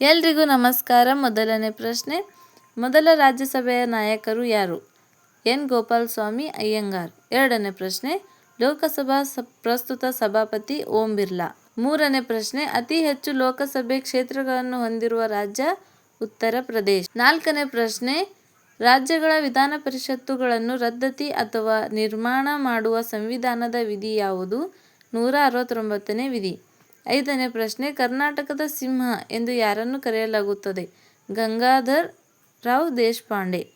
ಎಲ್ರಿಗೂ ನಮಸ್ಕಾರ. ಮೊದಲನೇ ಪ್ರಶ್ನೆ, ಮೊದಲ ರಾಜ್ಯಸಭೆಯ ನಾಯಕರು ಯಾರು? ಎನ್. ಗೋಪಾಲಸ್ವಾಮಿ, ಅಯ್ಯಂಗಾರ್. ಎರಡನೇ ಪ್ರಶ್ನೆ, ಲೋಕಸಭಾ ಪ್ರಸ್ತುತ ಸಭಾಪತಿ ಓಂ ಬಿರ್ಲಾ. ಮೂರನೇ ಪ್ರಶ್ನೆ, ಅತಿ ಹೆಚ್ಚು ಲೋಕಸಭೆ ಕ್ಷೇತ್ರಗಳನ್ನು ಹೊಂದಿರುವ ರಾಜ್ಯ ಉತ್ತರ ಪ್ರದೇಶ. ನಾಲ್ಕನೇ ಪ್ರಶ್ನೆ, ರಾಜ್ಯಗಳ ವಿಧಾನ ಪರಿಷತ್ತುಗಳನ್ನು ರದ್ದತಿ ಅಥವಾ ನಿರ್ಮಾಣ ಮಾಡುವ ಸಂವಿಧಾನದ ವಿಧಿ ಯಾವುದು? ನೂರ ಅರವತ್ತೊಂಬತ್ತನೇ ವಿಧಿ. ಐದನೇ ಪ್ರಶ್ನೆ, ಕರ್ನಾಟಕದ ಸಿಂಹ ಎಂದು ಯಾರನ್ನು ಕರೆಯಲಾಗುತ್ತದೆ? ಗಂಗಾಧರ್ ರಾವ್ ದೇಶಪಾಂಡೆ.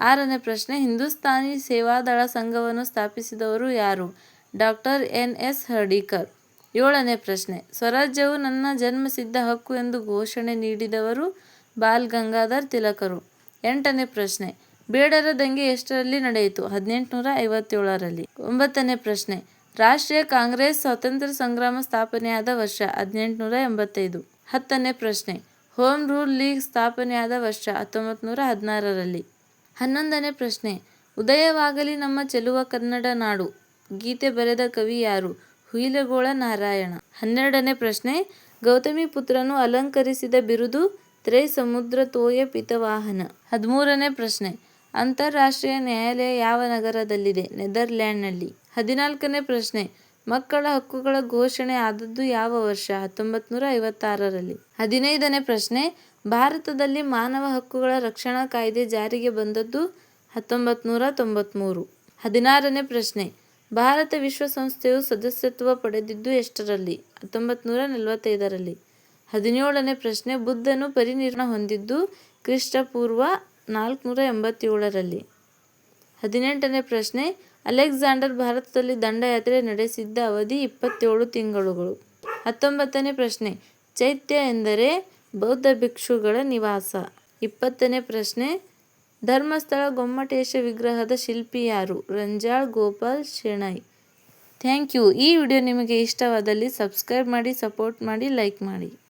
ಆರನೇ ಪ್ರಶ್ನೆ, ಹಿಂದೂಸ್ತಾನಿ ಸೇವಾದಳ ಸಂಘವನ್ನು ಸ್ಥಾಪಿಸಿದವರು ಯಾರು? Doctor N. ಎಸ್. ಹರ್ಡೀಕರ್. ಏಳನೇ ಪ್ರಶ್ನೆ, ಸ್ವರಾಜ್ಯವು ನನ್ನ ಜನ್ಮಸಿದ್ಧ ಹಕ್ಕು ಎಂದು ಘೋಷಣೆ ನೀಡಿದವರು ಬಾಲ್ ಗಂಗಾಧರ್ ತಿಲಕರು. ಎಂಟನೇ ಪ್ರಶ್ನೆ ಬೇಡರ ದಂಗೆ ಎಷ್ಟರಲ್ಲಿ ನಡೆಯಿತು? ಹದಿನೆಂಟುನೂರ ಐವತ್ತೇಳರಲ್ಲಿ. ಒಂಬತ್ತನೇ ಪ್ರಶ್ನೆ ರಾಷ್ಟ್ರೀಯ ಕಾಂಗ್ರೆಸ್ ಸ್ವಾತಂತ್ರ್ಯ ಸಂಗ್ರಾಮ ಸ್ಥಾಪನೆಯಾದ ವರ್ಷ ಹದಿನೆಂಟುನೂರ ಎಂಬತ್ತೈದು. ಹತ್ತನೇ ಪ್ರಶ್ನೆ. ಹೋಮ್ ರೂಲ್ ಲೀಗ್ ಸ್ಥಾಪನೆಯಾದ ವರ್ಷ ಹತ್ತೊಂಬತ್ತು ನೂರ ಹದಿನಾರರಲ್ಲಿ. ಹನ್ನೊಂದನೇ ಪ್ರಶ್ನೆ. ಉದಯವಾಗಲಿ ನಮ್ಮ ಚೆಲುವ ಕನ್ನಡ ನಾಡು. ಗೀತೆ ಬರೆದ ಕವಿ ಯಾರು? ಹುಯಿಲಗೋಳ ನಾರಾಯಣ. ಹನ್ನೆರಡನೇ ಪ್ರಶ್ನೆ. ಗೌತಮಿ ಪುತ್ರನು ಅಲಂಕರಿಸಿದ ಬಿರುದು ತ್ರೈ ಸಮುದ್ರ ತೋಯ ಪಿತವಾಹನ. ಹದಿಮೂರನೇ ಪ್ರಶ್ನೆ. ಅಂತಾರಾಷ್ಟ್ರೀಯ ನ್ಯಾಯಾಲಯ ಯಾವ ನಗರದಲ್ಲಿದೆ? ನೆದರ್ಲ್ಯಾಂಡ್ನಲ್ಲಿ. ಹದಿನಾಲ್ಕನೇ ಪ್ರಶ್ನೆ. ಮಕ್ಕಳ ಹಕ್ಕುಗಳ ಘೋಷಣೆ ಆದದ್ದು ಯಾವ ವರ್ಷ? ಹತ್ತೊಂಬತ್ತು ನೂರ ಐವತ್ತಾರರಲ್ಲಿ ಹದಿನೈದನೇ ಪ್ರಶ್ನೆ. ಭಾರತದಲ್ಲಿ ಮಾನವ ಹಕ್ಕುಗಳ ರಕ್ಷಣಾ ಕಾಯ್ದೆ ಜಾರಿಗೆ ಬಂದದ್ದು ಹತ್ತೊಂಬತ್ತು ನೂರ ತೊಂಬತ್ತ್ಮೂರು ಹದಿನಾರನೇ ಪ್ರಶ್ನೆ. ಭಾರತ ವಿಶ್ವಸಂಸ್ಥೆಯು ಸದಸ್ಯತ್ವ ಪಡೆದಿದ್ದು ಎಷ್ಟರಲ್ಲಿ? ಹತ್ತೊಂಬತ್ತು ನೂರ ನಲವತ್ತೈದರಲ್ಲಿ ಹದಿನೇಳನೇ ಪ್ರಶ್ನೆ. ಬುದ್ಧನು ಪರಿನಿರ್ವಾಣ ಹೊಂದಿದ್ದು ಕ್ರಿಸ್ತಪೂರ್ವ ನಾಲ್ಕುನೂರ ಎಂಬತ್ತೇಳರಲ್ಲಿ ಹದಿನೆಂಟನೇ ಪ್ರಶ್ನೆ. ಅಲೆಕ್ಸಾಂಡರ್ ಭಾರತದಲ್ಲಿ ದಂಡಯಾತ್ರೆ ನಡೆಸಿದ್ದ ಅವಧಿ ಇಪ್ಪತ್ತೇಳು ತಿಂಗಳುಗಳು. ಹತ್ತೊಂಬತ್ತನೇ ಪ್ರಶ್ನೆ, ಚೈತ್ಯ ಎಂದರೆ ಬೌದ್ಧ ಭಿಕ್ಷುಗಳ ನಿವಾಸ. ಇಪ್ಪತ್ತನೇ ಪ್ರಶ್ನೆ, ಧರ್ಮಸ್ಥಳ ಗೊಮ್ಮಟೇಶ ವಿಗ್ರಹದ ಶಿಲ್ಪಿ ಯಾರು? ರಂಜಾಳ್ ಗೋಪಾಲ್ ಶೆಣೈ. Thank you. ಈ ವಿಡಿಯೋ ನಿಮಗೆ ಇಷ್ಟವಾದಲ್ಲಿ ಸಬ್ಸ್ಕ್ರೈಬ್ ಮಾಡಿ, ಸಪೋರ್ಟ್ ಮಾಡಿ, ಲೈಕ್ ಮಾಡಿ.